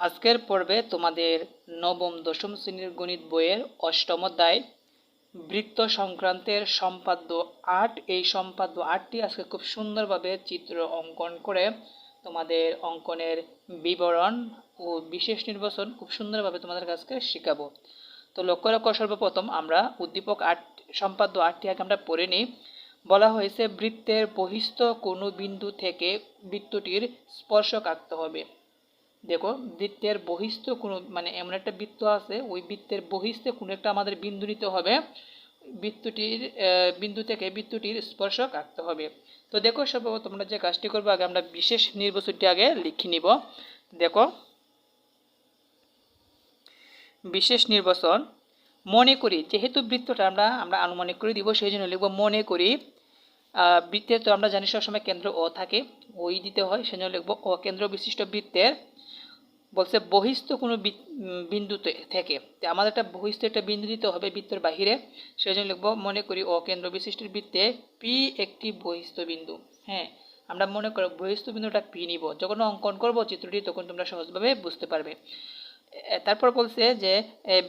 আজকের পর্বে তোমাদের নবম, দশম শ্রেণির গণিত বইয়ের অষ্টম অধ্যায়, বৃত্ত সংক্রান্তের সম্পাদ্য আট। এই সম্পাদ্য আটটি আজকে খুব সুন্দরভাবে চিত্র অঙ্কন করে তোমাদের অঙ্কনের বিবরণ ও বিশেষ নির্বাচন খুব সুন্দরভাবে তোমাদের কাছকে শেখাবো। তো লক্ষ্য রাখো, সর্বপ্রথম আমরা উদ্দীপক আট, সম্পাদ্য আটটি আগে আমরা পড়ে নিই। বলা হয়েছে, বৃত্তের বহিস্থ কোনো বিন্দু থেকে বৃত্তটির স্পর্শক আঁকতে হবে। দেখো, বৃত্তের বহিস্থ কোনো মানে এমন একটা বৃত্ত আছে, ওই বৃত্তের বহিস্থে কোনো একটা আমাদের বিন্দু নিতে হবে। বৃত্তটির বিন্দু থেকে বৃত্তটির স্পর্শক আঁকতে হবে। তো দেখো সর্বপ্রথম আমরা যে কাজটি করব, আগে আমরা বিশেষ নির্বাচনটি আগে লিখে নিব। দেখো, বিশেষ নির্বাচন, মনে করি, যেহেতু বৃত্তটা আমরা আমরা আনুমানিক করে দিব, সেই জন্য লিখব মনে করি বৃত্তের তো আমরা জানি সবসময় কেন্দ্র অ থাকে, ওই দিতে হয়, সেজন্য লিখব ও কেন্দ্র বিশিষ্ট বৃত্তের বলছে বহিস্থ কোনো বিন্দুতে থেকে। আমাদের একটা বহিস্থ একটা বিন্দু দিতে হবে বৃত্তের বাহিরে সেই জন্য লিখব মনে করি ও কেন্দ্র বিশিষ্ট বৃত্তে পি একটি বহিস্থ বিন্দু। হ্যাঁ আমরা মনে করো বহিস্থ বিন্দুটা পি নিব। যখন অঙ্কন করব চিত্রটি তখন তোমরা সহজভাবে বুঝতে পারবে। তারপর বলছে যে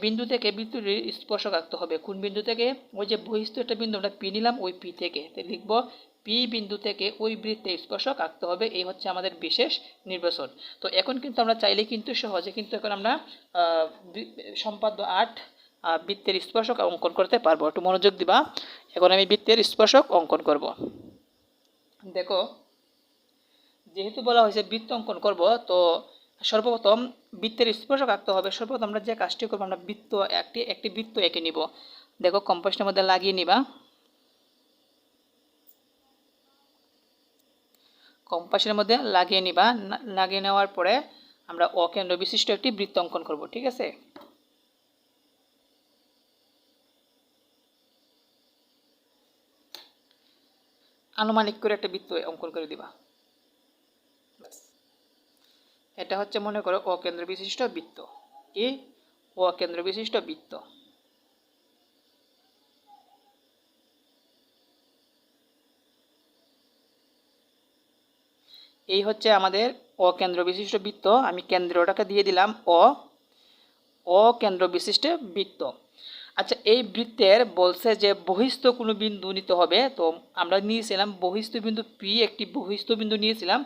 বিন্দু থেকে বৃত্তটির স্পর্শক আঁকতে হবে। কোন বিন্দু থেকে? ওই যে বহিস্থ একটা বিন্দু, আমরা পি নিলাম, ওই পি থেকে। লিখব, পি বিন্দু থেকে ওই বৃত্তে স্পর্শক আঁকতে হবে। এই হচ্ছে আমাদের বিশেষ নির্বাচন। তো এখন কিন্তু আমরা চাইলে কিন্তু সহজে কিন্তু এখন আমরা সম্পাদ্য আট বৃত্তের স্পর্শক অঙ্কন করতে পারব। একটু মনোযোগ দিবা। এখন আমি বৃত্তের স্পর্শক অঙ্কন করব। দেখো, যেহেতু বলা হয়েছে বৃত্ত অঙ্কন করব, তো সর্বপ্রথম বৃত্তের স্পর্শক আঁকতে হবে। সর্বপ্রথম আমরা যে কাজটি করব, আমরা বৃত্ত একটি একটি বৃত্ত এঁকে নিব। দেখো কম্পোস্টের মধ্যে লাগিয়ে নিবা। কম্পাসের মধ্যে লাগিয়ে নিবা। লাগিয়ে নেওয়ার পরে আমরা অকেন্দ্র বিশিষ্ট একটি বৃত্ত অঙ্কন করব, ঠিক আছে? আনুমানিক করে একটা বৃত্ত অঙ্কন করে দিবা। এটা হচ্ছে মনে করো অকেন্দ্র বিশিষ্ট বৃত্ত। কি? অকেন্দ্র বিশিষ্ট বৃত্ত। এই হচ্ছে আমাদের অকেন্দ্র বিশিষ্ট বৃত্ত। আমি কেন্দ্রটাকে দিয়ে দিলাম অ। অকেন্দ্র বিশিষ্ট বৃত্ত। আচ্ছা এই বৃত্তের বলছে যে বহিস্থ কোনো বিন্দু নিতে হবে। তো আমরা নিয়েছিলাম বহিস্থ বিন্দু পি একটি বহিস্থ বিন্দু নিয়েছিলাম।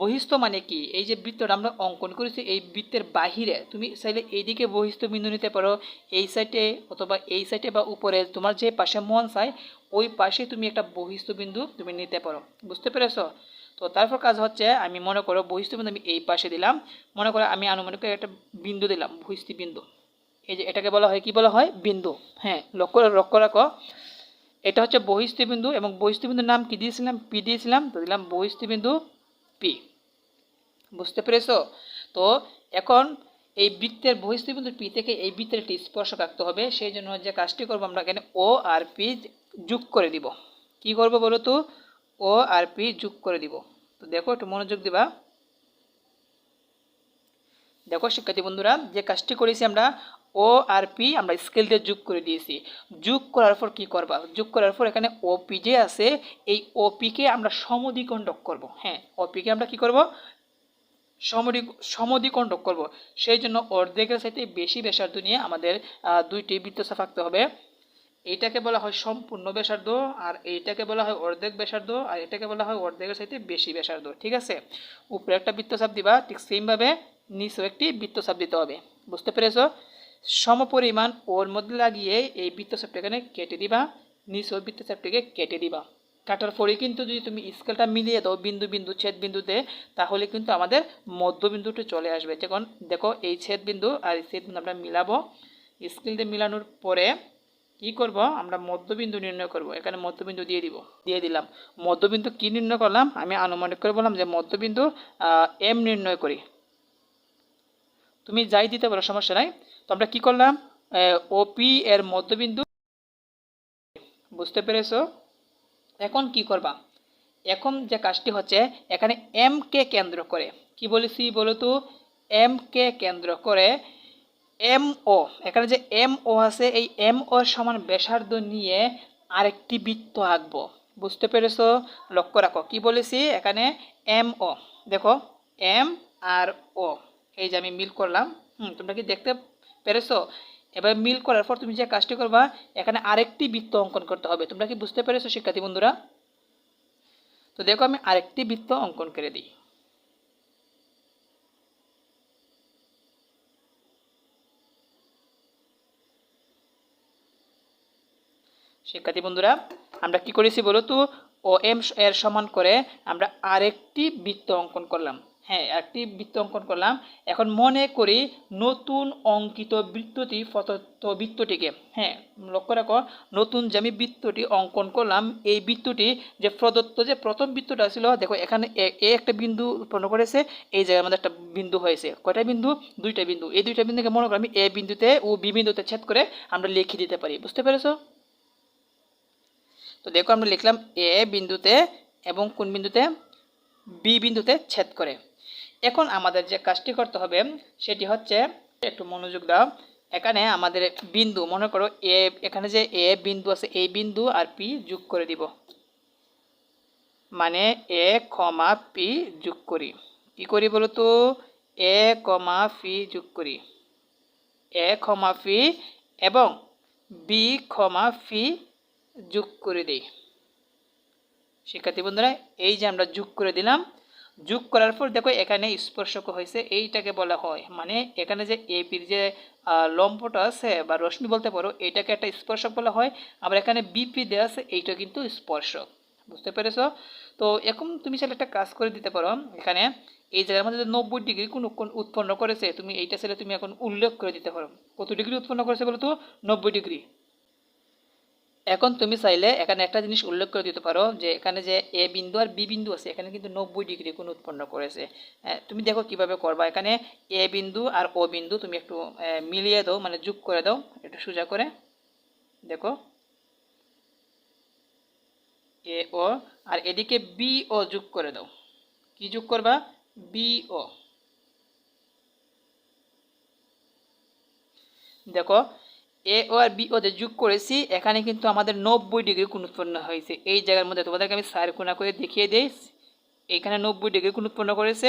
বহিস্থ মানে কি? এই যে বৃত্তটা আমরা অঙ্কন করেছি, এই বৃত্তের বাহিরে তুমি চাইলে এইদিকে বহিস্থ বিন্দু নিতে পারো, এই সাইডে অথবা এই সাইডে বা উপরে, তোমার যে পাশে মন চায়, ওই পাশে তুমি একটা বহিস্থ বিন্দু তুমি নিতে পারো। বুঝতে পেরেছ? তো তারপর কাজ হচ্ছে, আমি মনে করো বহিস্থ বিন্দু আমি এই পাশে দিলাম, মনে করো আমি আনুমানিক একটা বিন্দু দিলাম, বহিস্থ বিন্দু। এই যে এটাকে বলা হয়, কি বলা হয়? বিন্দু। হ্যাঁ লক্ষ্য লক্ষ্য রাখো। এটা হচ্ছে বহিস্থ বিন্দু এবং বহিস্থ বিন্দুর নাম কি দিয়েছিলাম? পি দিয়েছিলাম। তো দিলাম বহিস্থ বিন্দু পি। বুঝতে পেরেছ? তো এখন এই বৃত্তের বহিস্থ বিন্দু পি থেকে এই বৃত্তের একটি স্পর্শক আঁকতে হবে। সেই জন্য যে কাজটি করব আমরা এখানে ও আর পি যোগ করে দিব। কি করব বলো তো? ও আর পি যোগ করে দিব। তো দেখো, একটু মনোযোগ দিবা। দেখো, শিক্ষার্থী বন্ধুরা, যে কাজটি করেছি আমরা ও আর পি আমরা স্কেল দিয়ে যোগ করে দিয়েছি। যোগ করার পর কি করবা? যোগ করার পর এখানে ওপি যে আছে, এই ওপিকে আমরা সমদ্বিখণ্ডক করব। হ্যাঁ ওপিকে আমরা কি করব? সমদ্বি, সমদ্বিখণ্ডক করব। সেই জন্য অর্ধেকের সাথে বেশি ব্যাসার্ধ নিয়ে আমাদের দুইটি বৃত্তচাপ আঁকতে হবে। এইটাকে বলা হয় সম্পূর্ণ ব্যাসার্ধ আর এইটাকে বলা হয় অর্ধেক ব্যাসার্ধ আর এটাকে বলা হয় অর্ধেকের সাথে বেশি ব্যাসার্ধ। ঠিক আছে? উপরে একটা বৃত্তচাপ দিবা, ঠিক সেমভাবে নিচেও একটি বৃত্তচাপ দিতে হবে। বুঝতে পেরেছ? সমপরিমাণ ওর মধ্যে লাগিয়ে এই বৃত্তচাপটা এখানে কেটে দিবা নিচেও বৃত্তচাপটিকে কেটে দিবা। কাটার পরে কিন্তু যদি তুমি স্কেলটা মিলিয়ে দাও বিন্দু বিন্দু ছেদ বিন্দুতে, তাহলে কিন্তু আমাদের মধ্যবিন্দুটি চলে আসবে। যখন দেখো, এই ছেদ বিন্দু আর এই ছেদ বিন্দু আমরা মিলাবো। স্কেল মিলানোর পরে কি করব? আমরা মধ্যবিন্দু নির্ণয় করব। এখানে মধ্যবিন্দু দিয়ে দিব, দিয়ে দিলাম। মধ্যবিন্দু কি নির্ণয় করলাম? আমি আনুমানিক করে বললাম যে মধ্যবিন্দু এম নির্ণয় করি। তুমি যাই দিতে পারো, সমস্যা নাই। তো আমরা কি করলাম? ওপি এর মধ্যবিন্দু। বুঝতে পেরেছ? এখন কি করবা? এখন যে কাজটি হচ্ছে, এখানে এম কে কেন্দ্র করে। কি বলেছি বলো তো? এম কে কেন্দ্র করে এম ও এখানে যে এম ও আছে, এই এম ও সমান ব্যাসার্ধ নিয়ে আরেকটি বৃত্ত আঁকবো। বুঝতে পেরেছ? লক্ষ্য রাখো, কি বলেছি? এখানে এম ও দেখো এম আর ও এই যে আমি মিল করলাম। হুম, তোমরা কি দেখতে পেরেছ? এবার মিল করার পর তুমি যে কাজটি করবা, এখানে আরেকটি বৃত্ত অঙ্কন করতে হবে। তোমরা কি বুঝতে পেরেছ, শিক্ষার্থী বন্ধুরা? তো দেখো, আমি আরেকটি বৃত্ত অঙ্কন করে দিই। শিক্ষার্থী বন্ধুরা, আমরা কি করেছি বলো তো? ও এম এর সমান করে আমরা আরেকটি বৃত্ত অঙ্কন করলাম। হ্যাঁ একটি বৃত্ত অঙ্কন করলাম। এখন মনে করি নতুন অঙ্কিত বৃত্তটি প্রদত্ত বৃত্তটিকে হ্যাঁ লক্ষ্য রাখো, নতুন যে আমি বৃত্তটি অঙ্কন করলাম, এই বৃত্তটি যে প্রদত্ত যে প্রথম বৃত্তটা ছিল, দেখো এখানে এ একটা বিন্দু উৎপন্ন করেছে, এই জায়গার মধ্যে একটা বিন্দু হয়েছে। কয়টা বিন্দু? দুইটা বিন্দু। এই দুইটা বিন্দুকে মনে করি আমি এ বিন্দুতে ও বি বিন্দুতে ছেদ করে আমরা লিখে দিতে পারি। বুঝতে পেরেছ? তো দেখো আমরা লিখলাম এ বিন্দুতে এবং কোন বিন্দুতে? বি বিন্দুতে ছেদ করে। এখন আমাদের যে কাজটি করতে হবে, সেটি হচ্ছে একটু মনোযোগ দাও। এখানে আমাদের বিন্দু, মনে করো এ, এখানে যে এ বিন্দু আছে, এই বিন্দু আর পি যোগ করে দিব। মানে এ কমা পি যোগ করি। কি করি বলো তো? এ কমা পি যোগ করি। এ কমা পি এবং বি কমা পি যোগ করে দিই। শিক্ষার্থী বন্ধুরা, এই যে আমরা যোগ করে দিলাম যোগ করার পর দেখো এখানে স্পর্শক হয়েছে, এইটাকে বলা হয়। মানে এখানে যে এপির যে লম্বটা আছে বা রশ্মি বলতে পারো, এটাকে একটা স্পর্শক বলা হয়। আবার এখানে বিপি দেওয়া আছে, এইটা কিন্তু স্পর্শক। বুঝতে পেরেছ? তো এখন তুমি চাইলে একটা কাজ করে দিতে পারো। এখানে এই জায়গার মধ্যে নব্বই ডিগ্রি কোন উৎপন্ন করেছে, তুমি এইটা ছেলে তুমি এখন উল্লেখ করে দিতে পারো। কত ডিগ্রি উৎপন্ন করেছে বলো তো? নব্বই ডিগ্রি। এখন তুমি চাইলে এখানে একটা জিনিস উল্লেখ করে দিতে পারো, যে এখানে যে এ বিন্দু আর বি বিন্দু আছে, এখানে কিন্তু নব্বই ডিগ্রি কোণ উৎপন্ন করেছে। তুমি দেখো কীভাবে করবা। এখানে এ বিন্দু আর ও বিন্দু তুমি একটু মিলিয়ে দাও মানে যোগ করে দাও, একটু সোজা করে। দেখো। এ, ও, আর এদিকে বি, ও যোগ করে দাও। কি যোগ করবা? B, O. দেখো এ ও আর বি ও যে যোগ করেছি, এখানে কিন্তু আমাদের নব্বই ডিগ্রি কোণ উৎপন্ন হয়েছে। এই জায়গার মধ্যে তোমাদেরকে আমি সার কোনা করে দেখিয়ে দিই। এখানে নব্বই ডিগ্রি কোণ উৎপন্ন করেছে,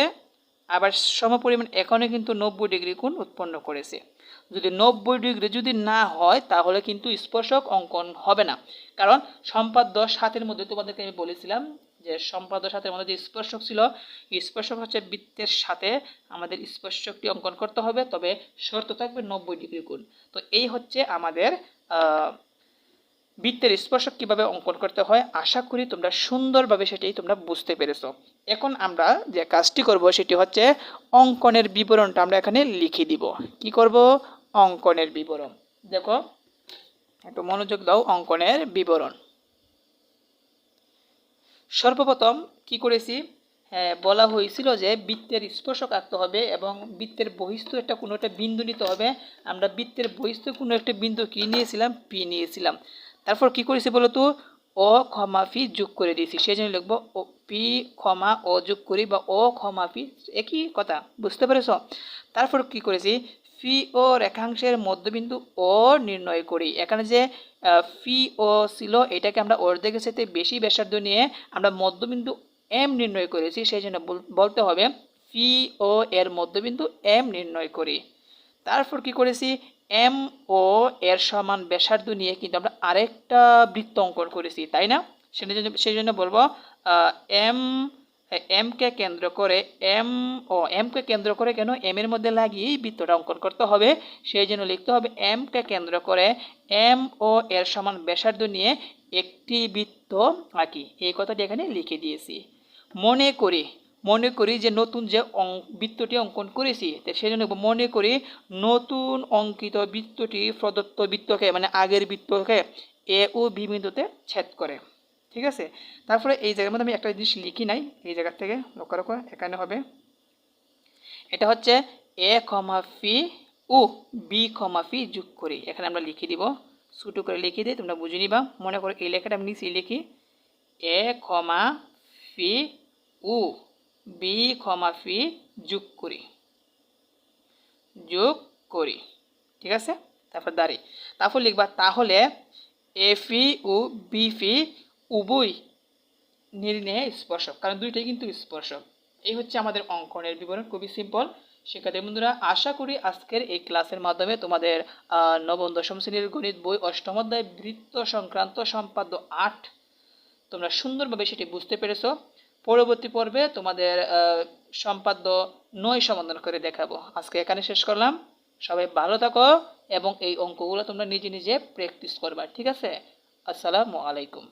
আবার সমপরিমাণ এখানে কিন্তু নব্বই ডিগ্রি কোণ উৎপন্ন করেছে। যদি নব্বই ডিগ্রি যদি না হয়, তাহলে কিন্তু স্পর্শক অঙ্কন হবে না। কারণ সম্পাদ্য সাতের মধ্যে তোমাদেরকে আমি বলেছিলাম যে সম্পাদ্য সাথে আমাদের যে স্পর্শক ছিল স্পর্শক হচ্ছে বৃত্তের সাথে আমাদের স্পর্শকটি অঙ্কন করতে হবে। তবে শর্ত থাকবে নব্বই ডিগ্রি কোণ। তো এই হচ্ছে আমাদের বৃত্তের স্পর্শক কীভাবে অঙ্কন করতে হয়। আশা করি তোমরা সুন্দরভাবে সেটি তোমরা বুঝতে পেরেছ। এখন আমরা যে কাজটি করব সেটি হচ্ছে অঙ্কনের বিবরণটা আমরা এখানে লিখে দিব। কি করব? অঙ্কনের বিবরণ। দেখো, একটু মনোযোগ দাও অঙ্কনের বিবরণ। সর্বপ্রথম কি করেছি? হ্যাঁ, বলা হয়েছিল যে বৃত্তের স্পর্শক আঁকতে হবে এবং বৃত্তের বহিস্থ একটা কোনো একটা বিন্দু নিতে হবে। আমরা বৃত্তের বহিস্থ কোনো একটা বিন্দু কি নিয়েছিলাম? পি নিয়েছিলাম। তারপর কি করেছি বলতো? ও ক্ষমা ফি যোগ করে দিয়েছি। সেই জন্য লিখব পি ক্ষমা অ যোগ করি বা ও ক্ষমা ফি একই কথা বুঝতে পেরেছ? তারপর কি করেছি? ফি ও রেখাংশের মধ্যবিন্দু ও নির্ণয় করি। এখানে যে ফি ও ছিল, এটাকে আমরা অর্ধেকের সাথে বেশি ব্যাসার্ধ নিয়ে আমরা মধ্যবিন্দু এম নির্ণয় করেছি, সেই জন্য বলতে হবে ফি ও এর মধ্যবিন্দু এম নির্ণয় করি। তারপর কি করেছি? এম ও এর সমান ব্যাসার্ধ নিয়ে কিন্তু আমরা আরেকটা বৃত্ত অঙ্কন করেছি, তাই না? জন্য সেই জন্য বলব এম এমকে কেন্দ্র করে এম ও এমকে কেন্দ্র করে কেন এম এর মধ্যে লাগিয়েই বৃত্তটা অঙ্কন করতে হবে? সেই জন্য লিখতে হবে এমকে কেন্দ্র করে এম ও এর সমান ব্যাসার্ধ নিয়ে একটি বৃত্ত আঁকি। এই কথাটি এখানে লিখে দিয়েছি। মনে করি মনে করি যে নতুন যে বৃত্তটি অঙ্কন করেছি সেই জন্য মনে করি নতুন অঙ্কিত বৃত্তটি প্রদত্ত বৃত্তকে মানে আগের বৃত্তকে এ ও বিন্দুতে ছেদ করে। ঠিক আছে? তারপরে এই জায়গার মধ্যে আমি একটা জিনিস লিখি নাই, এই জায়গার থেকে লক্ষ্য রাখো, এখানে হবে। এটা হচ্ছে এ কমা ফি ও বি কমা ফি যোগ করি। এখানে আমরা লিখে দিব, ছোটো করে লিখে দিই তোমরা বুঝে নিবা। মনে করো এই লেখাটা আমি নিচে লিখি। এ কমা ফি ও বি কমা ফি যোগ করি। যোগ করি, ঠিক আছে? তারপর দাঁড়ি। তারপর লিখবা, তাহলে এ ফি ও বি ফি উভয় নির্ণয়ে স্পর্শক, কারণ দুইটাই কিন্তু স্পর্শক। এই হচ্ছে আমাদের অঙ্কনের বিবরণ, খুবই সিম্পল শিক্ষার্থী বন্ধুরা, আশা করি আজকের এই ক্লাসের মাধ্যমে তোমাদের নবম, দশম শ্রেণির গণিত বই, অষ্টম অধ্যায়, বৃত্ত সংক্রান্ত সম্পাদ্য আট, তোমরা সুন্দরভাবে সেটি বুঝতে পেরেছ। পরবর্তী পর্বে তোমাদের সম্পাদ্য নয় সমাধান করে দেখাবো। আজকে এখানে শেষ করলাম। সবাই ভালো থাকো এবং এই অঙ্কগুলো তোমরা নিজে নিজে প্র্যাকটিস করবা, ঠিক আছে? আসসালামু আলাইকুম।